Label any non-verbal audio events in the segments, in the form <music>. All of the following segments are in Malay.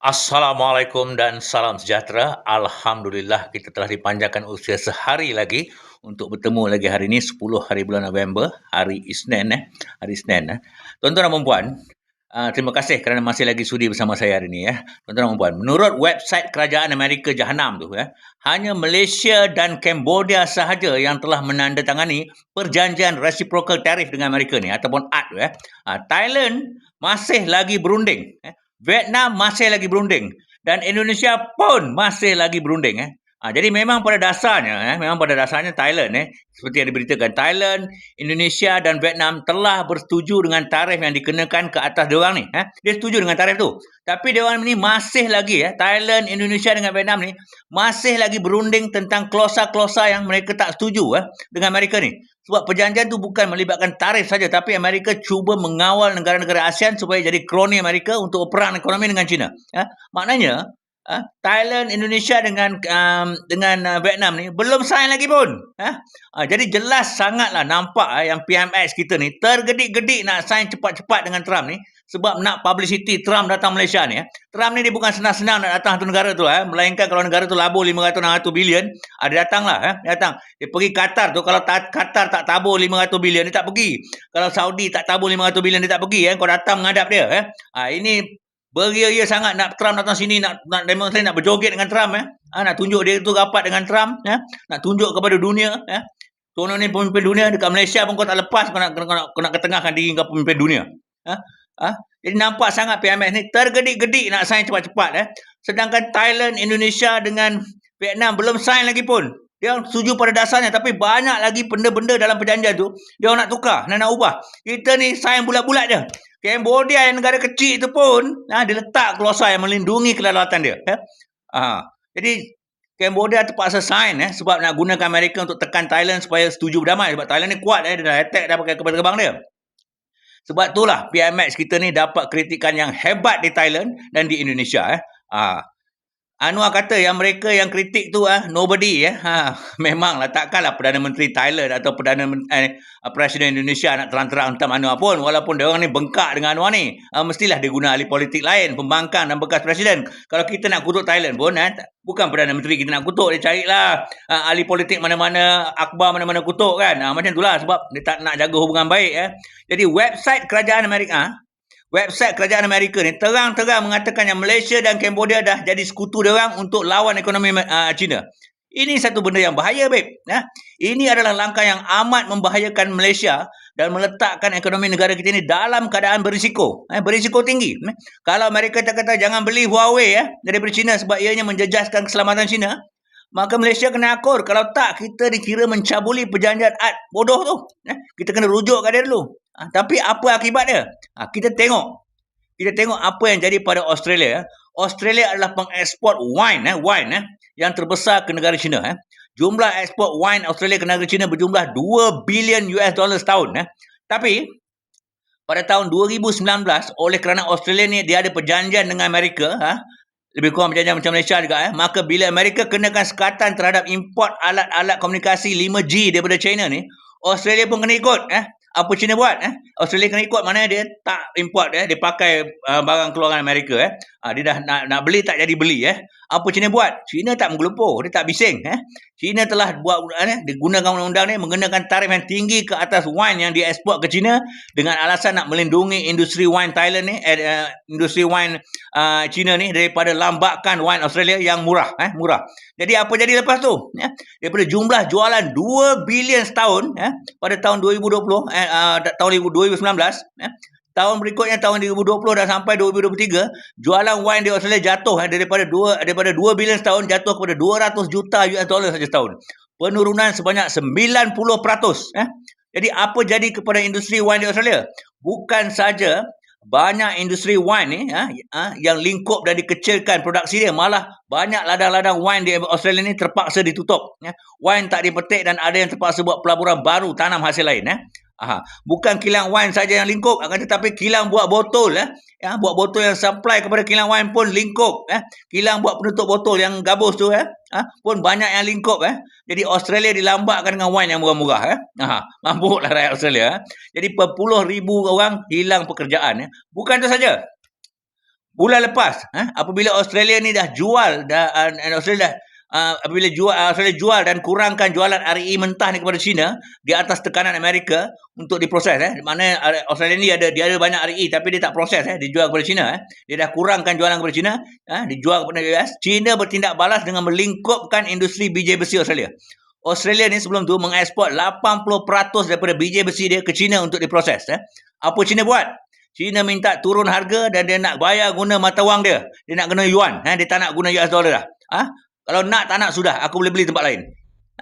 Assalamualaikum dan salam sejahtera. Alhamdulillah kita telah dipanjangkan usia sehari lagi untuk bertemu lagi hari ini 10 hari bulan November, hari Isnin eh. Hari Isnin eh. Tuan-tuan dan puan uh, terima kasih kerana masih lagi sudi bersama saya hari ini ya. Tuan-tuan dan puan, menurut website kerajaan Amerika Jahanam tu ya, hanya Malaysia dan Cambodia sahaja yang telah menandatangani perjanjian reciprocal tariff dengan Amerika ni ataupun AT ya. Uh, Thailand masih lagi berunding eh. Vietnam masih lagi berunding dan Indonesia pun masih lagi berunding eh. Ha, jadi memang pada dasarnya eh, memang pada dasarnya Thailand eh seperti yang diberitakan Thailand, Indonesia dan Vietnam telah bersetuju dengan tarif yang dikenakan ke atas dia orang ni eh. Dia setuju dengan tarif tu. Tapi dia orang ni masih lagi eh Thailand, Indonesia dengan Vietnam ni masih lagi berunding tentang klausa-klausa yang mereka tak setuju eh dengan Amerika ni. Sebab perjanjian tu bukan melibatkan tarif saja tapi Amerika cuba mengawal negara-negara ASEAN supaya jadi kroni Amerika untuk perang ekonomi dengan China. Eh. Maknanya uh, Thailand, Indonesia dengan um, dengan uh, Vietnam ni belum sign lagi pun. Uh, uh, jadi jelas sangatlah nampak uh, yang PMX kita ni tergedik-gedik nak sign cepat-cepat dengan Trump ni sebab nak publicity Trump datang Malaysia ni. Uh. Trump ni dia bukan senang-senang nak datang satu negara tu. Uh, melainkan kalau negara tu labur 500-600 bilion, uh, dia datanglah. Uh, dia datang. Dia pergi Qatar tu. Kalau ta- Qatar tak tabur 500 bilion, dia tak pergi. Kalau Saudi tak tabur 500 bilion, dia tak pergi. Uh. Kau datang menghadap dia. Uh. Uh, ini beria-ria sangat nak Trump datang sini nak nak demonstrasi nak berjoget dengan Trump eh. Ha, nak tunjuk dia tu rapat dengan Trump eh. Nak tunjuk kepada dunia eh. Tono ni pemimpin dunia dekat Malaysia pun kau tak lepas kau nak kau nak, kau nak ketengahkan diri kau pemimpin dunia ha? ha? jadi nampak sangat PMS ni tergedik-gedik nak sign cepat-cepat eh. Sedangkan Thailand Indonesia dengan Vietnam belum sign lagi pun. Dia setuju pada dasarnya tapi banyak lagi benda-benda dalam perjanjian tu dia nak tukar nak nak ubah. Kita ni sign bulat-bulat je Cambodia yang negara kecil itu pun ha, dia letak klausa yang melindungi kedaulatan dia. Ya. Ha. Jadi Cambodia terpaksa sign eh, sebab nak gunakan Amerika untuk tekan Thailand supaya setuju berdamai. Sebab Thailand ni kuat eh, dia dah attack dah pakai kapal terbang dia. Sebab itulah PMX kita ni dapat kritikan yang hebat di Thailand dan di Indonesia. Eh. Ha. Anwar kata yang mereka yang kritik tu ah nobody ya. Ha, memanglah takkanlah Perdana Menteri Thailand atau Perdana eh, Presiden Indonesia nak terang-terang tentang Anwar pun walaupun dia orang ni bengkak dengan Anwar ni. Ha, mestilah dia guna ahli politik lain, pembangkang dan bekas presiden. Kalau kita nak kutuk Thailand pun eh, bukan Perdana Menteri kita nak kutuk, dia carilah ha, ahli politik mana-mana, akbar mana-mana kutuk kan. Ha, macam itulah sebab dia tak nak jaga hubungan baik eh. Jadi website kerajaan Amerika website kerajaan Amerika ni terang-terang mengatakan yang Malaysia dan Cambodia dah jadi sekutu dia orang untuk lawan ekonomi uh, China. Ini satu benda yang bahaya, babe. Ya? Ini adalah langkah yang amat membahayakan Malaysia dan meletakkan ekonomi negara kita ini dalam keadaan berisiko. Eh, berisiko tinggi. Eh? Kalau Amerika kata jangan beli Huawei ya, daripada China sebab ianya menjejaskan keselamatan China, maka Malaysia kena akur. Kalau tak, kita dikira mencabuli perjanjian ad bodoh tu. Eh? Kita kena rujuk kat dia dulu. Ha, tapi apa akibatnya? Ha, kita tengok. Kita tengok apa yang jadi pada Australia. Australia adalah pengeksport wine, eh, wine eh, yang terbesar ke negara China. Eh. Jumlah ekspor wine Australia ke negara China berjumlah 2 bilion US dollar setahun. Eh. Tapi, pada tahun 2019, oleh kerana Australia ni dia ada perjanjian dengan Amerika, ha, lebih kurang perjanjian macam Malaysia juga, eh, maka bila Amerika kenakan sekatan terhadap import alat-alat komunikasi 5G daripada China ni, Australia pun kena ikut. Eh apa China buat eh? Australia kena ikut mana dia tak import eh? Dia pakai uh, barang keluaran Amerika eh? Uh, dia dah nak nak beli tak jadi beli eh apa China buat? China tak menggelupur dia tak bising eh? China telah buat eh, dia gunakan undang-undang ni mengenakan tarif yang tinggi ke atas wine yang diekspor ke China dengan alasan nak melindungi industri wine Thailand ni eh, uh, industri wine uh, China ni daripada lambakan wine Australia yang murah eh murah. Jadi apa jadi lepas tu ya? Daripada jumlah jualan 2 bilion setahun ya? Pada tahun 2020 eh, uh, tahun 2019 ya Tahun berikutnya tahun 2020 dan sampai 2023 jualan wine di Australia jatuh eh, daripada 2 daripada 2 bilion setahun jatuh kepada 200 juta US dollar saja setahun. Penurunan sebanyak 90%. Eh. Jadi apa jadi kepada industri wine di Australia? Bukan saja banyak industri wine ni ha, ha, yang lingkup dan dikecilkan produksi dia malah banyak ladang-ladang wine di Australia ni terpaksa ditutup ya. wine tak dipetik dan ada yang terpaksa buat pelaburan baru tanam hasil lain ya. Aha. Bukan kilang wine saja yang lingkup, akan tetapi kilang buat botol eh. Ya, buat botol yang supply kepada kilang wine pun lingkup eh. Kilang buat penutup botol yang gabus tu eh. Ha, pun banyak yang lingkup eh. Jadi Australia dilambakkan dengan wine yang murah-murah eh. Aha. Mampuklah rakyat Australia eh. Jadi berpuluh ribu orang hilang pekerjaan eh. Bukan itu saja. bulan lepas eh, apabila Australia ni dah jual dah uh, Australia dah uh, apabila jual uh, jual dan kurangkan jualan RE mentah ni kepada China di atas tekanan Amerika untuk diproses eh mana Australia ni ada dia ada banyak RE tapi dia tak proses eh dijual kepada China eh dia dah kurangkan jualan kepada China eh dijual kepada US China bertindak balas dengan melingkupkan industri biji besi Australia Australia ni sebelum tu mengeksport 80% daripada biji besi dia ke China untuk diproses eh apa China buat China minta turun harga dan dia nak bayar guna mata wang dia. Dia nak guna yuan. Eh? Dia tak nak guna US dollar dah. Ha? Kalau nak tak nak sudah aku boleh beli tempat lain.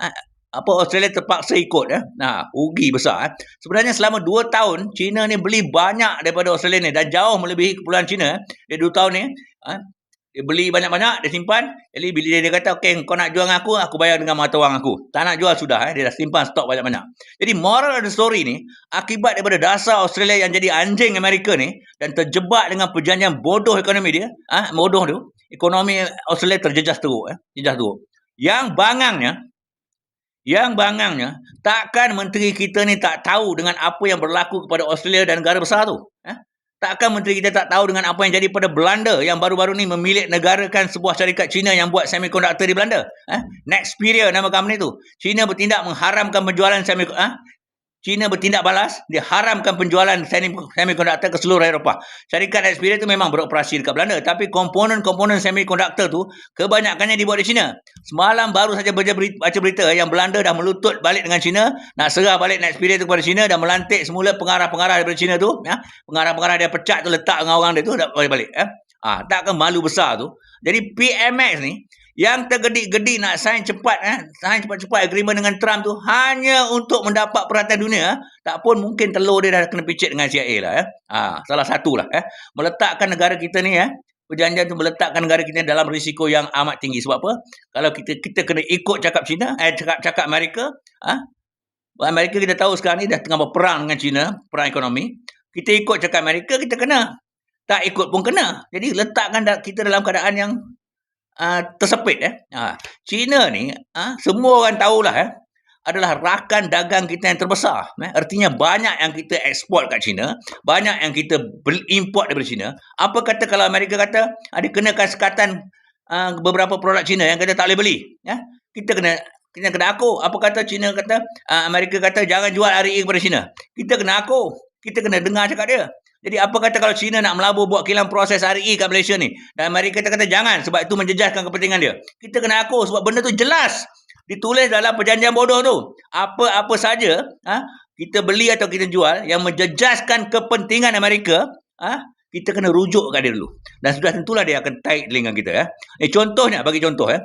Ha, apa Australia terpaksa ikut ya. Nah, rugi besar eh. Sebenarnya selama 2 tahun China ni beli banyak daripada Australia ni dan jauh melebihi kepulauan China. Dia 2 tahun ni ha, dia beli banyak-banyak, dia simpan. Jadi bila dia, dia kata, okey, kau nak jual dengan aku, aku bayar dengan mata wang aku. Tak nak jual sudah, eh. dia dah simpan stok banyak-banyak. Jadi moral of the story ni, akibat daripada dasar Australia yang jadi anjing Amerika ni, dan terjebak dengan perjanjian bodoh ekonomi dia, ah ha, bodoh tu, ekonomi Australia terjejas teruk. Eh? Jejas teruk. Yang bangangnya, yang bangangnya, takkan menteri kita ni tak tahu dengan apa yang berlaku kepada Australia dan negara besar tu. Eh? Takkan menteri kita tak tahu dengan apa yang jadi pada Belanda yang baru-baru ni memilik negarakan sebuah syarikat Cina yang buat semiconductor di Belanda. Eh? Nexperia nama company tu. China bertindak mengharamkan penjualan semiconductor. Eh? China bertindak balas, dia haramkan penjualan semiconductor ke seluruh Eropah. Syarikat Nexperia itu memang beroperasi dekat Belanda, tapi komponen-komponen semiconductor tu kebanyakannya dibuat di China. Semalam baru saja baca berita, yang Belanda dah melutut balik dengan China, nak serah balik Nexperia itu kepada China dan melantik semula pengarah-pengarah daripada China tu, ya. Pengarah-pengarah dia pecat tu letak dengan orang dia tu dah balik-balik, ya. Ah, takkan malu besar tu. Jadi PMX ni yang tergedik-gedik nak sign cepat eh sign cepat-cepat agreement dengan Trump tu hanya untuk mendapat perhatian dunia eh. tak pun mungkin telur dia dah kena picit dengan CIA lah eh. Ha, salah satu lah eh. Meletakkan negara kita ni eh perjanjian tu meletakkan negara kita dalam risiko yang amat tinggi. Sebab apa? Kalau kita kita kena ikut cakap China eh cakap cakap Amerika ha? Amerika kita tahu sekarang ni dah tengah berperang dengan China perang ekonomi. Kita ikut cakap Amerika kita kena. Tak ikut pun kena. Jadi letakkan kita dalam keadaan yang uh, tersepit eh. Uh, China ni uh, semua orang tahulah eh adalah rakan dagang kita yang terbesar. Eh? Artinya banyak yang kita ekspor kat China, banyak yang kita import daripada China. Apa kata kalau Amerika kata ada kenakan sekatan uh, beberapa produk China yang kita tak boleh beli? Ya? Kita kena kita kena aku. Apa kata China kata, uh, Amerika kata jangan jual RE kepada China. Kita kena aku. Kita kena dengar cakap dia. Jadi apa kata kalau China nak melabur buat kilang proses RE kat Malaysia ni? Dan Amerika kata, kata jangan sebab itu menjejaskan kepentingan dia. Kita kena aku sebab benda tu jelas. Ditulis dalam perjanjian bodoh tu. Apa-apa saja ha, kita beli atau kita jual yang menjejaskan kepentingan Amerika, ha, kita kena rujuk kat dia dulu. Dan sudah tentulah dia akan taik telinga kita. Ya. Eh, contohnya, bagi contoh. Ya.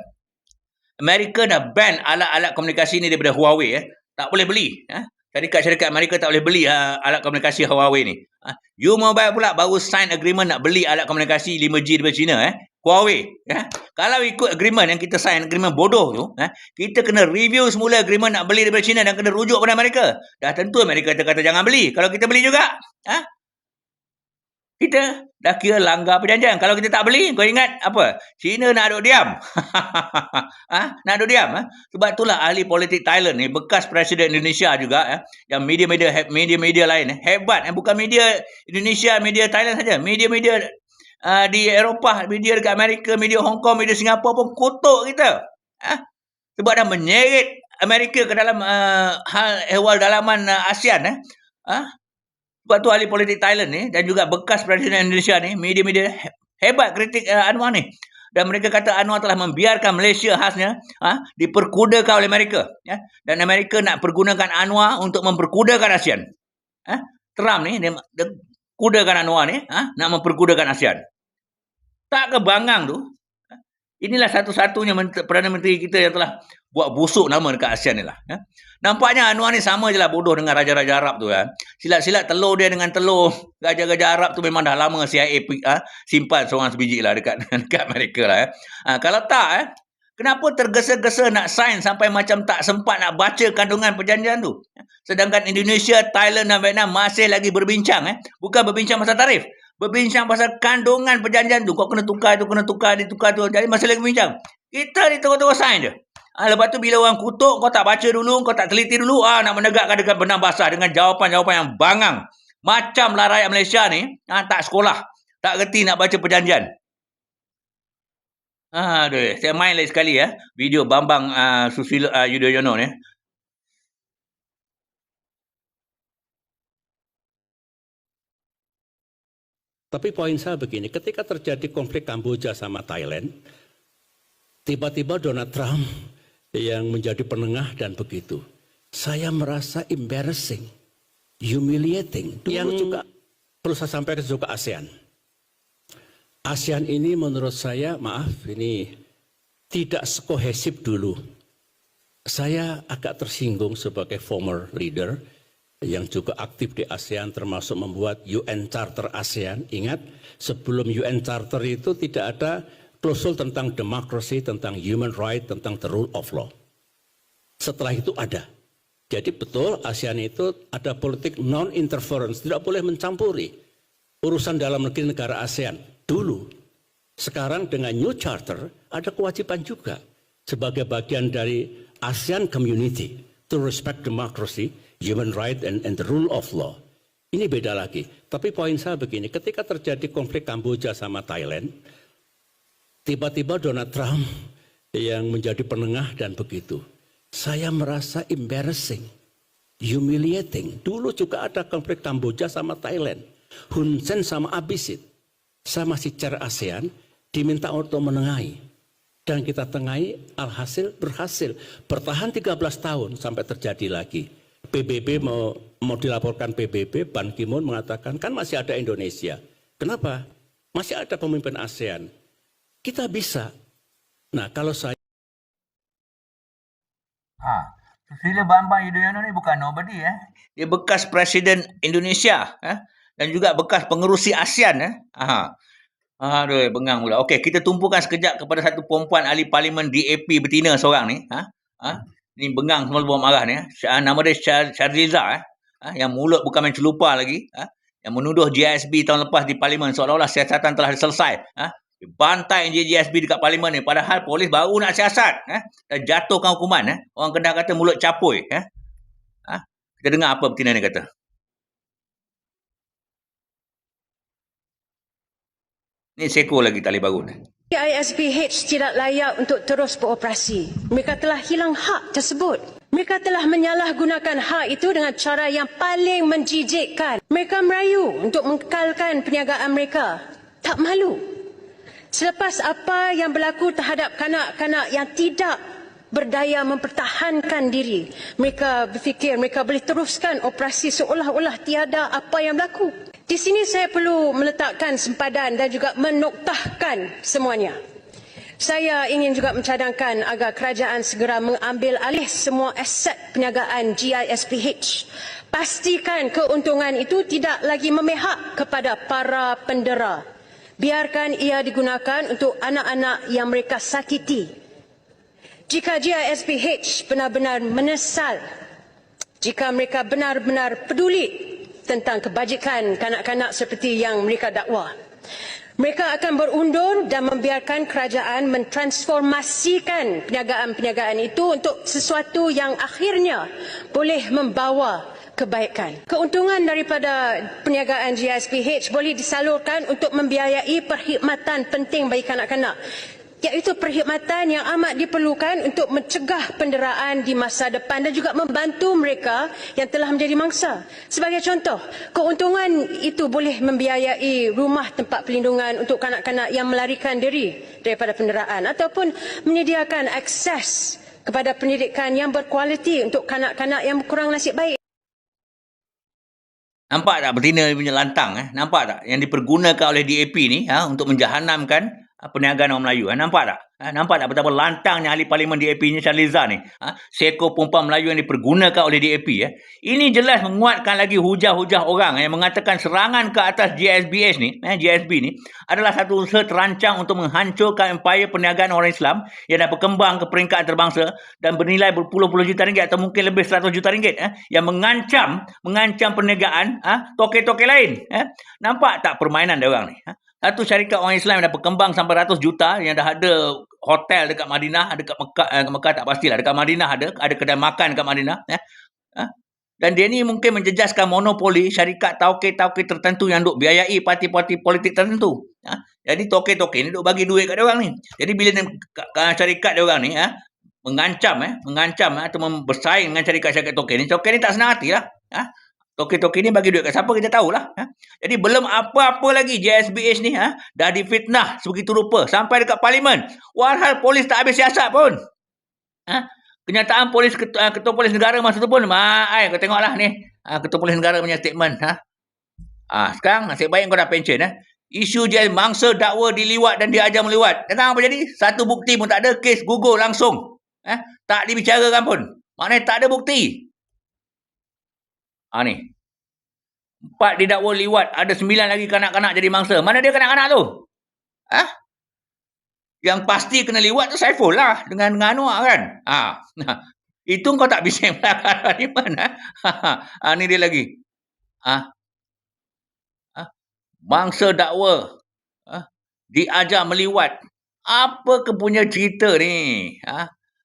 Amerika dah ban alat-alat komunikasi ni daripada Huawei. Ya. Tak boleh beli. Ya. Syarikat-syarikat Amerika tak boleh beli uh, alat komunikasi Huawei ni. Uh, you Mobile pula baru sign agreement nak beli alat komunikasi 5G daripada China. Eh? Huawei. Ya? Kalau ikut agreement yang kita sign, agreement bodoh tu, eh? kita kena review semula agreement nak beli daripada China dan kena rujuk pada Amerika. Dah tentu Amerika kata jangan beli. Kalau kita beli juga, eh? Kita dah kira langgar perjanjian. Kalau kita tak beli, kau ingat apa? China nak duduk diam. <laughs> ha? Nak duduk diam. Ha? Sebab itulah ahli politik Thailand ni, bekas Presiden Indonesia juga, eh? yang media-media media-media lain, eh? hebat. Eh? Bukan media Indonesia, media Thailand saja. Media-media uh, di Eropah, media dekat Amerika, media Hong Kong, media Singapura pun kutuk kita. Ha? Sebab dah menyeret Amerika ke dalam uh, hal ehwal dalaman uh, ASEAN. Eh? Ha? Sebab tu ahli politik Thailand ni dan juga bekas Presiden Indonesia ni, media-media hebat kritik uh, Anwar ni. Dan mereka kata Anwar telah membiarkan Malaysia khasnya ha, diperkudakan oleh Amerika. Ya? Dan Amerika nak pergunakan Anwar untuk memperkudakan ASEAN. Ha? Trump ni, dia, dia kudakan Anwar ni, ha? nak memperkudakan ASEAN. Tak kebangang tu, Inilah satu-satunya Perdana Menteri kita yang telah buat busuk nama dekat ASEAN ni lah. Ya. Nampaknya Anwar ni sama je lah bodoh dengan Raja-Raja Arab tu. Ya. Silat-silat telur dia dengan telur Raja-Raja Arab tu memang dah lama CIA ha, simpan seorang sebiji lah dekat, <laughs> dekat mereka lah. Ya. Ha, kalau tak, eh, kenapa tergesa-gesa nak sign sampai macam tak sempat nak baca kandungan perjanjian tu? Sedangkan Indonesia, Thailand dan Vietnam masih lagi berbincang. Eh. Bukan berbincang pasal tarif berbincang pasal kandungan perjanjian tu. Kau kena tukar tu, kena tukar ni, tukar tu. Jadi masih lagi bincang. Kita ni terus-terus sign je. Ha, lepas tu bila orang kutuk, kau tak baca dulu, kau tak teliti dulu, ah nak menegakkan dengan benang basah dengan jawapan-jawapan yang bangang. Macamlah rakyat Malaysia ni, ha, tak sekolah. Tak reti nak baca perjanjian. Ah, aduh, saya main lagi sekali ya. Video Bambang uh, Susilo uh, Yudhoyono ni. Tapi poin saya begini, ketika terjadi konflik Kamboja sama Thailand, tiba-tiba Donald Trump yang menjadi penengah dan begitu. Saya merasa embarrassing, humiliating. Dulu yang juga perlu saya sampaikan juga ASEAN. ASEAN ini menurut saya, maaf, ini tidak sekohesif dulu. Saya agak tersinggung sebagai former leader, yang juga aktif di ASEAN termasuk membuat UN Charter ASEAN. Ingat, sebelum UN Charter itu tidak ada klausul tentang demokrasi, tentang human right, tentang the rule of law. Setelah itu ada. Jadi betul ASEAN itu ada politik non-interference, tidak boleh mencampuri urusan dalam negeri negara ASEAN. Dulu, sekarang dengan New Charter ada kewajiban juga sebagai bagian dari ASEAN Community to respect democracy, human right and, and the rule of law. Ini beda lagi. Tapi poin saya begini, ketika terjadi konflik Kamboja sama Thailand, tiba-tiba Donald Trump yang menjadi penengah dan begitu. Saya merasa embarrassing, humiliating. Dulu juga ada konflik Kamboja sama Thailand. Hun Sen sama Abisit. Saya masih cara ASEAN, diminta untuk menengahi. Dan kita tengahi, alhasil berhasil. Bertahan 13 tahun sampai terjadi lagi. PBB mau mau dilaporkan PBB, Ban Ki-moon mengatakan kan masih ada Indonesia. Kenapa? Masih ada pemimpin ASEAN. Kita bisa. Nah, kalau saya Ha, Susilo Bambang Yudhoyono ni bukan nobody eh. Dia bekas Presiden Indonesia eh? dan juga bekas pengerusi ASEAN eh. Ha. Aduh, bengang pula. Okey, kita tumpukan sekejap kepada satu perempuan ahli parlimen DAP betina seorang ni. Ha? Ha? Ni bengang semua buat marah ni. Ha? Nama dia Syarliza. Eh? Ha? Yang mulut bukan main celupa lagi. Ha? Yang menuduh GSB tahun lepas di parlimen seolah-olah siasatan telah selesai. Ha? Bantai GSB dekat parlimen ni. Padahal polis baru nak siasat. Ha? Dan jatuhkan hukuman. Ha? Orang Kedah kata mulut capui. Ha? Ha? Kita dengar apa betina ni kata. Ni seko lagi tali baru ni. ISBH tidak layak untuk terus beroperasi. Mereka telah hilang hak tersebut. Mereka telah menyalahgunakan hak itu dengan cara yang paling menjijikkan. Mereka merayu untuk mengekalkan perniagaan mereka. Tak malu. Selepas apa yang berlaku terhadap kanak-kanak yang tidak berdaya mempertahankan diri. Mereka berfikir mereka boleh teruskan operasi seolah-olah tiada apa yang berlaku. Di sini saya perlu meletakkan sempadan dan juga menoktahkan semuanya. Saya ingin juga mencadangkan agar kerajaan segera mengambil alih semua aset perniagaan GISPH. Pastikan keuntungan itu tidak lagi memihak kepada para pendera. Biarkan ia digunakan untuk anak-anak yang mereka sakiti. Jika GISPH benar-benar menyesal, jika mereka benar-benar peduli tentang kebajikan kanak-kanak seperti yang mereka dakwa. Mereka akan berundur dan membiarkan kerajaan mentransformasikan perniagaan-perniagaan itu untuk sesuatu yang akhirnya boleh membawa kebaikan. Keuntungan daripada perniagaan GSPH boleh disalurkan untuk membiayai perkhidmatan penting bagi kanak-kanak iaitu perkhidmatan yang amat diperlukan untuk mencegah penderaan di masa depan dan juga membantu mereka yang telah menjadi mangsa. Sebagai contoh, keuntungan itu boleh membiayai rumah tempat perlindungan untuk kanak-kanak yang melarikan diri daripada penderaan ataupun menyediakan akses kepada pendidikan yang berkualiti untuk kanak-kanak yang kurang nasib baik. Nampak tak betina punya lantang? Eh? Nampak tak yang dipergunakan oleh DAP ni ha, untuk menjahanamkan Ha, perniagaan orang Melayu. Ha, nampak tak? Ha, nampak tak betapa lantangnya ahli parlimen DAP ni Syarliza ni? Ha, seekor perempuan Melayu yang dipergunakan oleh DAP. Ya. Ini jelas menguatkan lagi hujah-hujah orang yang mengatakan serangan ke atas GSBS ni, eh, GSB ni, adalah satu usaha terancang untuk menghancurkan empayar perniagaan orang Islam yang dah berkembang ke peringkat antarabangsa dan bernilai berpuluh-puluh juta ringgit atau mungkin lebih seratus juta ringgit eh, yang mengancam mengancam perniagaan eh, toke-toke lain. Eh. Nampak tak permainan dia orang ni? Eh? Satu syarikat orang Islam yang dah berkembang sampai ratus juta yang dah ada hotel dekat Madinah, dekat Mekah, eh, Mekah tak pastilah. Dekat Madinah ada, ada kedai makan dekat Madinah. Eh? Ha? Dan dia ni mungkin menjejaskan monopoli syarikat tauke-tauke tertentu yang duk biayai parti-parti politik tertentu. Ha? Jadi toke-toke ni duk bagi duit kat dia orang ni. Jadi bila ni, syarikat dia orang ni ha? mengancam eh, mengancam eh, atau bersaing dengan syarikat-syarikat toke ni, toke ni tak senang hati lah. Ha? Toke-toke ni bagi duit kat siapa kita tahulah. Ha? Jadi belum apa-apa lagi JSBH ni ha? dah difitnah sebegitu rupa sampai dekat parlimen. Walhal polis tak habis siasat pun. Ha? kenyataan polis ketua, ketua polis negara masa tu pun mai kau tengoklah ni ha, ketua polis negara punya statement ha ah ha, sekarang nasib baik kau dah pension eh isu je mangsa dakwa diliwat dan diajar meliwat sekarang apa jadi satu bukti pun tak ada kes gugur langsung eh tak dibicarakan pun maknanya tak ada bukti ah ha, ni empat didakwa liwat ada sembilan lagi kanak-kanak jadi mangsa mana dia kanak-kanak tu ha? Yang pasti kena liwat tu Saiful lah dengan, dengan kan. Ha. <laughs> Itu kau tak bising perkara <laughs> di mana. Ha. Ni dia lagi. Ha. Ha. Bangsa dakwa. Ha. Diajar meliwat. Apa kepunya cerita ni? Ha.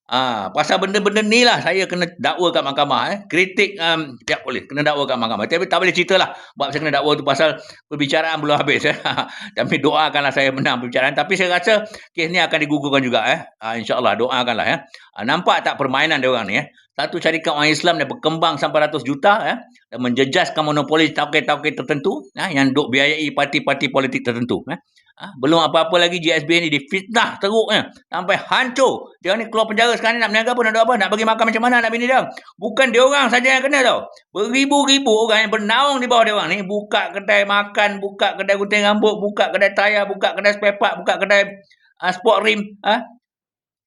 Ah, pasal benda-benda ni lah saya kena dakwa kat mahkamah eh. Kritik um, pihak polis kena dakwa kat mahkamah. Tapi tak boleh cerita lah sebab saya kena dakwa tu pasal perbicaraan belum habis eh. <laughs> Tapi doakanlah saya menang perbicaraan. Tapi saya rasa kes ni akan digugurkan juga eh. Ah, InsyaAllah doakanlah eh. Ah, nampak tak permainan dia orang ni eh. Satu syarikat orang Islam dia berkembang sampai ratus juta eh. Dan menjejaskan monopoli tauke-tauke tertentu eh, yang duk biayai parti-parti politik tertentu eh. Ha? Belum apa-apa lagi GSB ni difitnah teruknya. Sampai hancur. Dia ni keluar penjara sekarang ni nak berniaga pun nak apa. Nak bagi makan macam mana nak bini dia. Bukan dia orang saja yang kena tau. Beribu-ribu orang yang bernaung di bawah dia orang ni. Buka kedai makan. Buka kedai gunting rambut. Buka kedai tayar. Buka kedai spare part. Buka kedai uh, sport rim. Ha?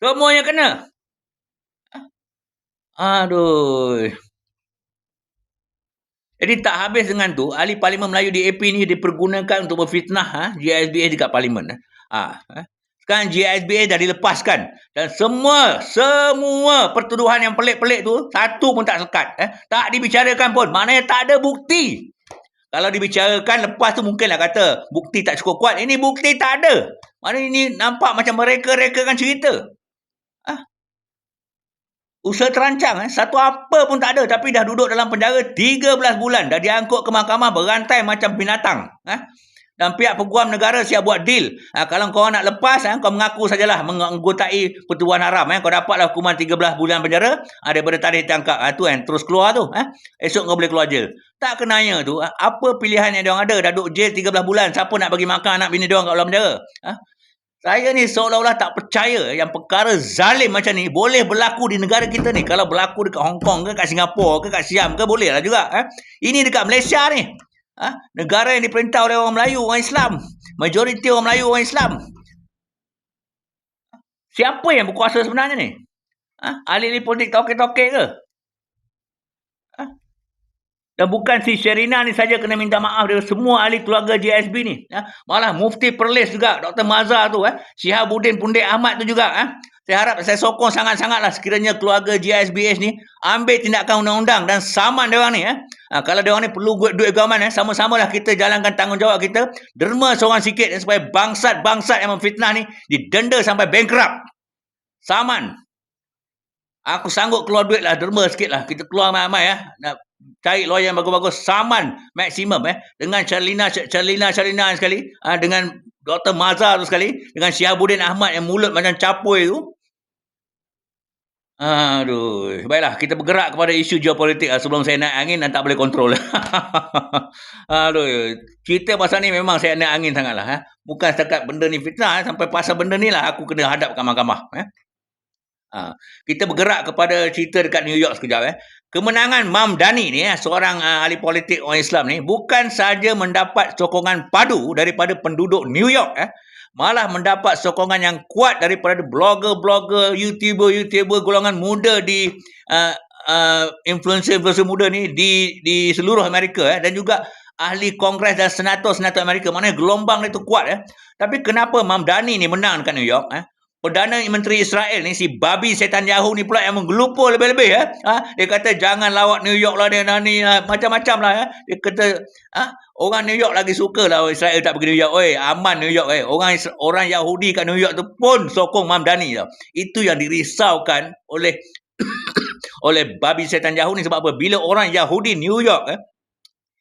Semuanya kena. Aduh. Jadi tak habis dengan tu, ahli Parlimen Melayu di AP ni dipergunakan untuk berfitnah ha, GISBA dekat Parlimen. Ha, ha. Sekarang GISBA dah dilepaskan. Dan semua, semua pertuduhan yang pelik-pelik tu, satu pun tak sekat. Eh. Tak dibicarakan pun. Maknanya tak ada bukti. Kalau dibicarakan, lepas tu mungkinlah kata bukti tak cukup kuat. Ini bukti tak ada. Maknanya ini nampak macam mereka-rekakan cerita. Ha? Usaha terancang eh. Satu apa pun tak ada. Tapi dah duduk dalam penjara 13 bulan. Dah diangkut ke mahkamah berantai macam binatang. Eh. Dan pihak peguam negara siap buat deal. Ha, kalau kau nak lepas, eh, kau mengaku sajalah menganggotai pertubuhan haram. Eh. Kau dapatlah hukuman 13 bulan penjara. Ha, daripada tarikh tangkap. Ha, tu kan, terus keluar tu. Eh. Esok kau boleh keluar jail. Tak kenanya tu. Ha, apa pilihan yang diorang ada? Dah duduk jail 13 bulan. Siapa nak bagi makan anak bini diorang kat dalam penjara? Ha? Saya ni seolah-olah tak percaya yang perkara zalim macam ni boleh berlaku di negara kita ni. Kalau berlaku dekat Hong Kong ke, kat Singapura ke, kat Siam ke, boleh lah juga. Eh? Ini dekat Malaysia ni. Ha? Negara yang diperintah oleh orang Melayu, orang Islam. Majoriti orang Melayu, orang Islam. Siapa yang berkuasa sebenarnya ni? Ha? Ahli-ahli politik toke-toke ke? Dan bukan si Sherina ni saja kena minta maaf dari semua ahli keluarga JSB ni. Ya. Malah Mufti Perlis juga, Dr. Mazhar tu. Eh. Syihabuddin Pundek Ahmad tu juga. Eh. Saya harap saya sokong sangat-sangatlah sekiranya keluarga JSBS ni ambil tindakan undang-undang dan saman dia orang ni. Eh. Ha, kalau dia orang ni perlu duit government, eh, sama-samalah kita jalankan tanggungjawab kita. Derma seorang sikit eh, supaya bangsat-bangsat yang memfitnah ni didenda sampai bankrupt. Saman. Aku sanggup keluar duit lah, derma sikit lah. Kita keluar ramai-ramai ya. Nak cari lawyer yang bagus-bagus saman maksimum eh dengan Charlina Charlina Charlina sekali uh, dengan Dr. Mazhar tu sekali dengan Syihabuddin Ahmad yang mulut macam capoi tu Aduh, baiklah kita bergerak kepada isu geopolitik lah sebelum saya naik angin dan tak boleh kontrol. <laughs> Aduh, cerita pasal ni memang saya naik angin sangatlah. Eh. Bukan setakat benda ni fitnah, eh. sampai pasal benda ni lah aku kena hadapkan mahkamah. Eh. Ha, kita bergerak kepada cerita dekat New York sekejap. Eh kemenangan Mam Dani ni eh, seorang uh, ahli politik orang Islam ni bukan saja mendapat sokongan padu daripada penduduk New York eh malah mendapat sokongan yang kuat daripada blogger-blogger, YouTuber-YouTuber golongan muda di uh, uh, influencer-influencer muda ni di di seluruh Amerika eh dan juga ahli kongres dan senator-senator Amerika. Mana gelombang itu kuat eh. Tapi kenapa Mam Dani ni menang dekat New York eh Perdana Menteri Israel ni si babi setan Yahoo ni pula yang menggelupur lebih-lebih ya. Ha? Dia kata jangan lawat New York lah dia ni ha? macam-macam lah ya. Dia kata ha? orang New York lagi suka lah Israel tak pergi New York. Oi, aman New York eh. Orang orang Yahudi kat New York tu pun sokong Mam Dani tau. Itu yang dirisaukan oleh <coughs> oleh babi setan Yahudi ni sebab apa? Bila orang Yahudi New York eh,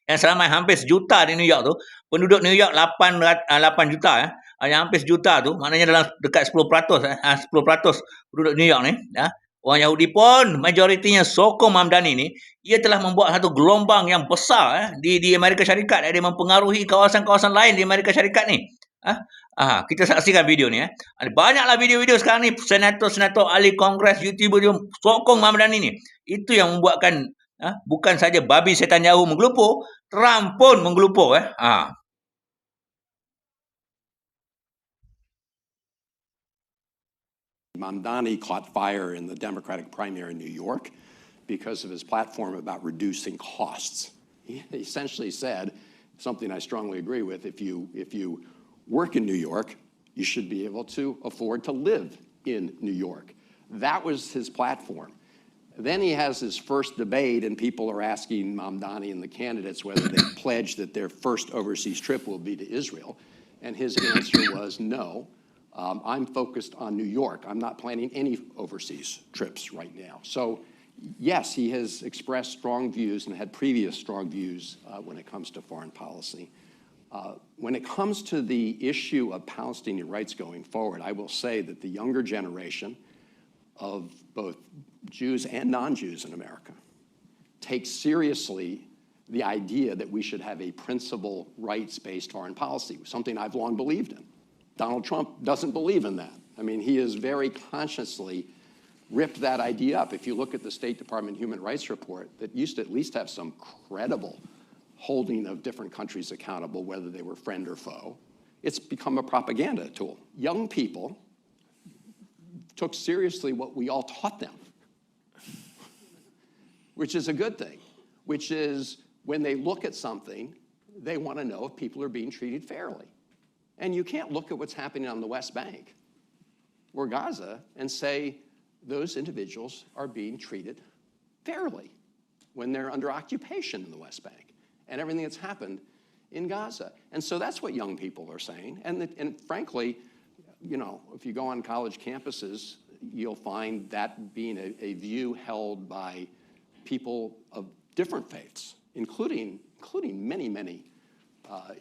yang seramai hampir sejuta di New York tu, penduduk New York 8, 8 juta eh, yang hampir sejuta tu, maknanya dalam dekat 10% eh, 10% penduduk New York ni, ya, Orang Yahudi pun majoritinya sokong Mamdani ni, ia telah membuat satu gelombang yang besar eh, di di Amerika Syarikat. Eh, dia mempengaruhi kawasan-kawasan lain di Amerika Syarikat ni. Ah, ah, kita saksikan video ni. Eh. Banyaklah video-video sekarang ni, senator-senator, ahli kongres, YouTuber dia sokong Mamdani ni. Itu yang membuatkan ah, bukan saja babi setan Yahoo menggelupur, Trump pun menggelupur. Eh. Ah. Mamdani caught fire in the Democratic primary in New York because of his platform about reducing costs. He <laughs> essentially said something I strongly agree with. If you, if you work in New York, you should be able to afford to live in New York. That was his platform. Then he has his first debate, and people are asking Mamdani and the candidates whether they pledge that their first overseas trip will be to Israel. And his answer was no. Um, I'm focused on New York. I'm not planning any overseas trips right now. So, yes, he has expressed strong views and had previous strong views uh, when it comes to foreign policy. Uh, when it comes to the issue of Palestinian rights going forward, I will say that the younger generation of both Jews and non Jews in America takes seriously the idea that we should have a principle rights based foreign policy, something I've long believed in. Donald Trump doesn't believe in that. I mean, he has very consciously ripped that idea up. If you look at the State Department Human Rights Report, that used to at least have some credible holding of different countries accountable, whether they were friend or foe, it's become a propaganda tool. Young people took seriously what we all taught them, which is a good thing, which is when they look at something, they want to know if people are being treated fairly. And you can't look at what's happening on the West Bank or Gaza and say those individuals are being treated fairly when they're under occupation in the West Bank and everything that's happened in Gaza. And so that's what young people are saying. And, the, and frankly, you know, if you go on college campuses, you'll find that being a, a view held by people of different faiths, including, including many, many uh,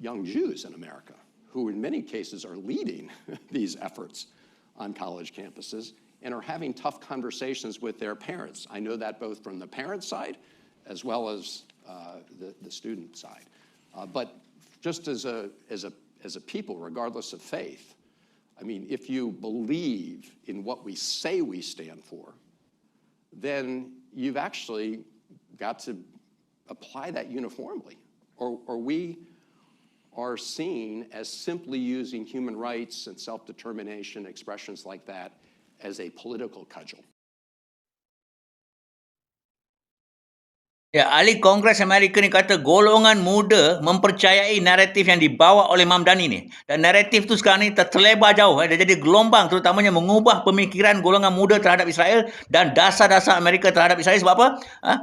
young Jews in America who in many cases are leading <laughs> these efforts on college campuses and are having tough conversations with their parents. I know that both from the parent side as well as uh, the, the student side. Uh, but just as a, as, a, as a people, regardless of faith, I mean, if you believe in what we say we stand for, then you've actually got to apply that uniformly. Or, or we are seen as simply using human rights and self-determination, expressions like that, as a political cudgel. Ya, ahli Kongres Amerika ni kata golongan muda mempercayai naratif yang dibawa oleh Mamdani ni. Dan naratif tu sekarang ni terlebar jauh. Eh. Dia jadi gelombang terutamanya mengubah pemikiran golongan muda terhadap Israel dan dasar-dasar Amerika terhadap Israel. Sebab apa? Ha?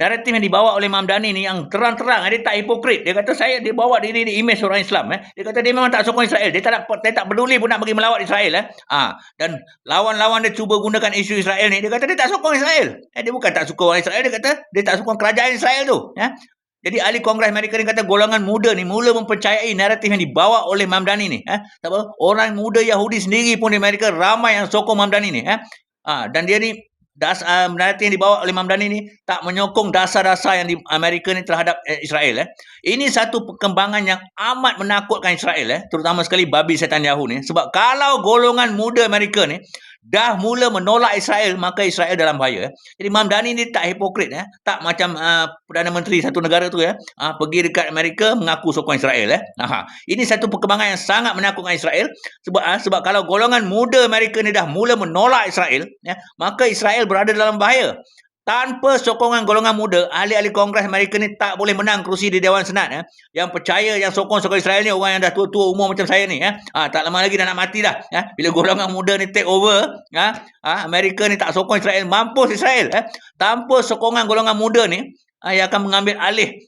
Naratif yang dibawa oleh Imam Dani ni yang terang-terang dia tak hipokrit. Dia kata saya dia bawa diri di imej orang Islam eh. Dia kata dia memang tak sokong Israel. Dia tak nak dia tak peduli pun nak pergi melawat Israel eh. Ah dan lawan-lawan dia cuba gunakan isu Israel ni dia kata dia tak sokong Israel. Eh dia bukan tak suka orang Israel dia kata dia tak sokong kerajaan Israel tu ya. Jadi ahli Kongres Amerika ni kata golongan muda ni mula mempercayai naratif yang dibawa oleh Mamdani ni. Eh? Apa? Orang muda Yahudi sendiri pun di Amerika ramai yang sokong Mamdani ni. Eh? Ah, dan dia ni das uh, narratif yang dibawa oleh Imam Dani ni tak menyokong dasar-dasar yang di Amerika ni terhadap eh, Israel eh. Ini satu perkembangan yang amat menakutkan Israel eh, terutama sekali babi setan Yahoo ni sebab kalau golongan muda Amerika ni dah mula menolak Israel maka Israel dalam bahaya. Jadi Imam Dani ni tak hipokrit ya. Tak macam uh, Perdana Menteri satu negara tu ya. Uh, pergi dekat Amerika mengaku sokong Israel ya. Uh, ini satu perkembangan yang sangat menakutkan Israel sebab uh, sebab kalau golongan muda Amerika ni dah mula menolak Israel ya, maka Israel berada dalam bahaya. Tanpa sokongan golongan muda, ahli-ahli Kongres Amerika ni tak boleh menang kerusi di Dewan Senat. Eh. Yang percaya yang sokong-sokong Israel ni orang yang dah tua-tua umur macam saya ni. Eh. Ha, tak lama lagi dah nak mati dah. Eh. Bila golongan muda ni take over, eh. Amerika ni tak sokong Israel, mampus Israel. Eh. Tanpa sokongan golongan muda ni, eh, yang akan mengambil alih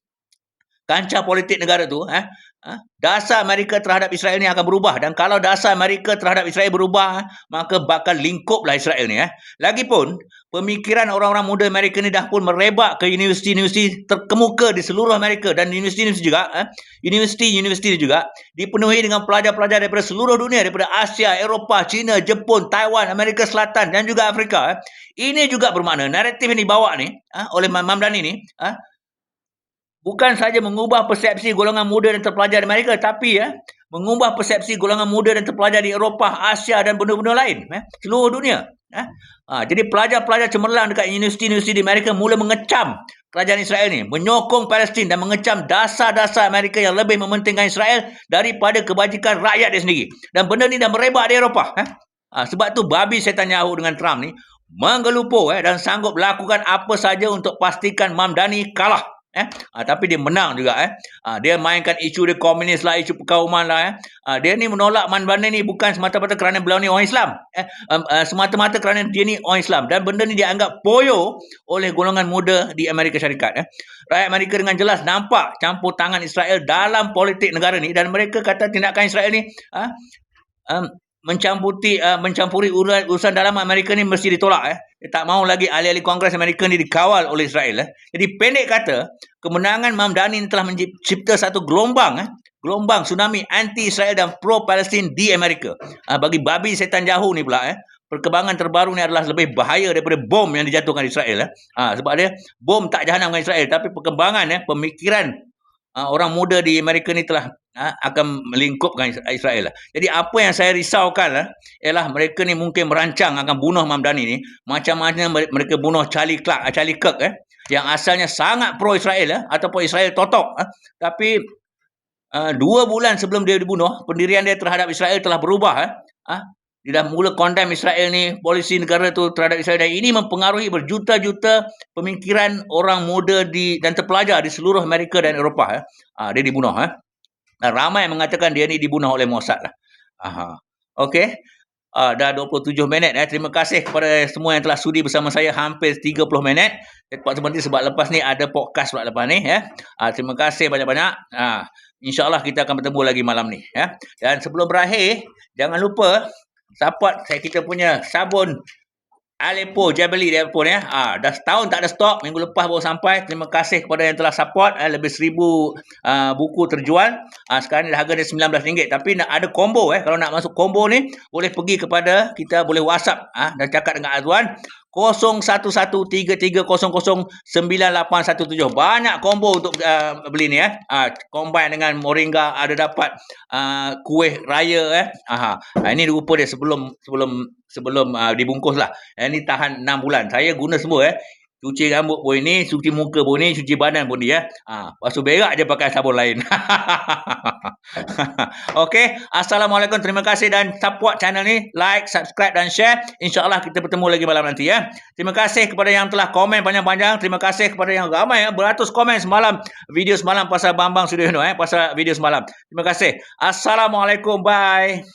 kancah politik negara tu, eh, dasar Amerika terhadap Israel ni akan berubah dan kalau dasar Amerika terhadap Israel berubah maka bakal lingkuplah Israel ni eh lagipun pemikiran orang-orang muda Amerika ni dah pun merebak ke universiti-universiti terkemuka di seluruh Amerika dan universiti-universiti juga, eh, universiti-universiti juga dipenuhi dengan pelajar-pelajar daripada seluruh dunia, daripada Asia, Eropah, China, Jepun, Taiwan, Amerika Selatan dan juga Afrika. Eh. Ini juga bermakna naratif yang dibawa ni eh, oleh Mamdani ni, eh, bukan saja mengubah persepsi golongan muda dan terpelajar di Amerika tapi ya mengubah persepsi golongan muda dan terpelajar di Eropah, Asia dan benua-benua lain, eh, seluruh dunia. Eh? Ha, jadi pelajar-pelajar cemerlang dekat universiti-universiti di Amerika mula mengecam kerajaan Israel ni, menyokong Palestin dan mengecam dasar-dasar Amerika yang lebih mementingkan Israel daripada kebajikan rakyat dia sendiri. Dan benda ni dah merebak di Eropah. Eh? Ha, sebab tu babi setan Yahu dengan Trump ni menggelupur eh, dan sanggup melakukan apa saja untuk pastikan Mamdani kalah. Eh? Ha, tapi dia menang juga. Eh? Ha, dia mainkan isu dia komunis lah, isu perkauman lah. Eh? Ha, dia ni menolak Man Banda ni bukan semata-mata kerana beliau ni orang Islam. Eh? Um, uh, semata-mata kerana dia ni orang Islam. Dan benda ni dia anggap poyo oleh golongan muda di Amerika Syarikat. Eh? Rakyat Amerika dengan jelas nampak campur tangan Israel dalam politik negara ni. Dan mereka kata tindakan Israel ni ha, um, mencampuri uh, mencampuri urusan, urusan dalam Amerika ni mesti ditolak eh. Dia tak mahu lagi ahli-ahli Kongres Amerika ni dikawal oleh Israel eh. Jadi pendek kata, kemenangan Mamdani telah mencipta satu gelombang eh, gelombang tsunami anti Israel dan pro Palestin di Amerika. Uh, bagi babi setan jahu ni pula eh, perkembangan terbaru ni adalah lebih bahaya daripada bom yang dijatuhkan Israel eh. Uh, sebab dia bom tak jahanam dengan Israel tapi perkembangan eh, pemikiran uh, orang muda di Amerika ni telah ha, akan melingkupkan Israel. Lah. Jadi apa yang saya risaukan lah, ialah mereka ni mungkin merancang akan bunuh Mamdani ni macam mana mereka bunuh Charlie Clark, ah, Charlie Kirk eh, yang asalnya sangat pro Israel eh, ataupun Israel totok. Eh. Tapi uh, dua bulan sebelum dia dibunuh, pendirian dia terhadap Israel telah berubah. Eh. Ha? Dia dah mula condemn Israel ni, polisi negara tu terhadap Israel. Dan ini mempengaruhi berjuta-juta pemikiran orang muda di dan terpelajar di seluruh Amerika dan Eropah. Eh. Ha, dia dibunuh. Eh. Dan ramai yang mengatakan dia ni dibunuh oleh Mossad lah. Aha. Okey. Uh, dah 27 minit eh. Terima kasih kepada semua yang telah sudi bersama saya hampir 30 minit. Cepat sebentar sebab lepas ni ada podcast pula lepas ni ya. Uh, terima kasih banyak-banyak. Uh, InsyaAllah kita akan bertemu lagi malam ni ya. Dan sebelum berakhir, jangan lupa support saya kita punya sabun Aleppo Jabali dia pun ya. Ah, dah setahun tak ada stok. Minggu lepas baru sampai. Terima kasih kepada yang telah support. Eh, lebih seribu uh, buku terjual. Ah, sekarang ni harga dia RM19. Tapi nak ada combo eh. Kalau nak masuk combo ni, boleh pergi kepada kita boleh WhatsApp ah, dan cakap dengan Azwan. 011330098117 banyak combo untuk uh, beli ni eh. Uh, combine dengan moringa ada dapat uh, kuih raya eh. Aha. Uh, ini rupa dia sebelum sebelum sebelum uh, dibungkus lah. Ini tahan 6 bulan. Saya guna semua eh Cuci rambut pun ini, cuci muka pun ini, cuci badan pun dia. Ha, lepas tu berak je pakai sabun lain. <laughs> Okey, Assalamualaikum. Terima kasih dan support channel ni. Like, subscribe dan share. InsyaAllah kita bertemu lagi malam nanti ya. Terima kasih kepada yang telah komen panjang-panjang. Terima kasih kepada yang ramai ya. Beratus komen semalam. Video semalam pasal Bambang Sudiono eh. Pasal video semalam. Terima kasih. Assalamualaikum. Bye.